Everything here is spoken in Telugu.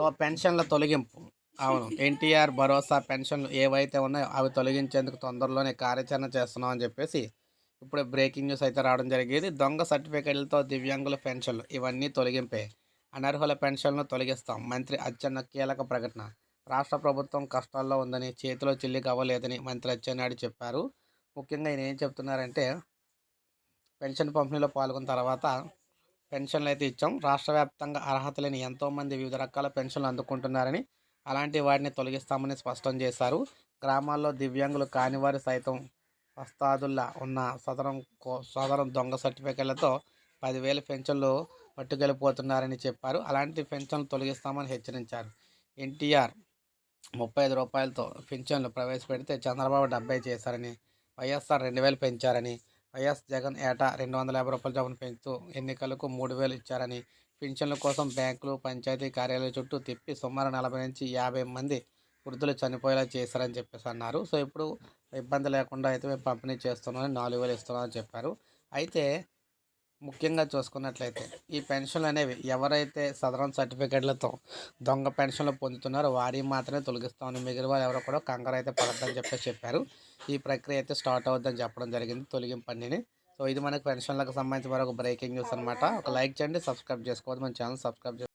సో పెన్షన్ల తొలగింపు. అవును. ఎన్టీఆర్ భరోసా పెన్షన్లు ఏవైతే ఉన్నాయో అవి తొలగించేందుకు తొందరలోనే కార్యాచరణ చేస్తున్నాం అని చెప్పేసి ఇప్పుడు బ్రేకింగ్ న్యూస్ అయితే రావడం జరిగేది. దొంగ సర్టిఫికెట్లతో దివ్యాంగుల పెన్షన్లు ఇవన్నీ తొలగింపే. అనర్హుల పెన్షన్లను తొలగిస్తాం. మంత్రి అచ్చెన్న కీలక ప్రకటన. రాష్ట్ర ప్రభుత్వం కష్టాల్లో ఉందని చేతిలో చిల్లి అవ్వలేదని మంత్రి అచ్చెన్నాయుడు చెప్పారు. ముఖ్యంగా ఆయన ఏం చెప్తున్నారంటే పెన్షన్ పంపిణీలో పాల్గొన్న తర్వాత పెన్షన్లు అయితే ఇచ్చాం. రాష్ట్ర వ్యాప్తంగా అర్హత లేని ఎంతోమంది వివిధ రకాల పెన్షన్లు అందుకుంటున్నారని అలాంటి వాటిని తొలగిస్తామని స్పష్టం చేశారు. గ్రామాల్లో దివ్యాంగులు కానివారు సైతం వస్తాదుల్లా ఉన్న సదరం కో సదరం దొంగ సర్టిఫికెట్లతో పదివేల పెన్షన్లు పట్టుకెళ్ళిపోతున్నారని చెప్పారు. అలాంటి పెన్షన్లు తొలగిస్తామని హెచ్చరించారు. ఎన్టీఆర్ ముప్పై ఐదు రూపాయలతో పెన్షన్లు ప్రవేశపెడితే చంద్రబాబు డెబ్బై చేశారని వైఎస్ఆర్ రెండు వేలు పెంచారని వైఎస్ జగన్ ఏటా రెండు వందల యాభై రూపాయల చొప్పున పెంచుతూ ఎన్నికలకు మూడు వేలు ఇచ్చారని పింఛన్ల కోసం బ్యాంకులు పంచాయతీ కార్యాలయాల చుట్టూ తిప్పి సుమారు నలభై నుంచి యాభై మంది వృద్ధులు చనిపోయేలా చేశారని చెప్పేసి అన్నారు. సో ఇప్పుడు ఇబ్బంది లేకుండా అయితే మేము పంపిణీ చేస్తున్నామని నాలుగు వేలు ఇస్తున్నామని చెప్పారు. అయితే ముఖ్యంగా చూసుకున్నట్లయితే ఈ పెన్షన్లు అనేవి ఎవరైతే సదరన్ సర్టిఫికేట్లతో దొంగ పెన్షన్లు పొందుతున్నారో వారి మాత్రమే తొలగిస్తామని మిగిలిన వారు ఎవరో కూడా కంగారు అయితే పడద్దని చెప్పేసి చెప్పారు. ఈ ప్రక్రియ అయితే స్టార్ట్ అవుద్దని చెప్పడం జరిగింది తొలగింపండిని సో ఇది మనకు పెన్షన్లకు సంబంధించి మరొక బ్రేకింగ్ న్యూస్ అనమాట ఒక లైక్ చేయండి సబ్స్క్రైబ్ చేసుకోవద్దు. మన ఛానల్ సబ్స్క్రైబ్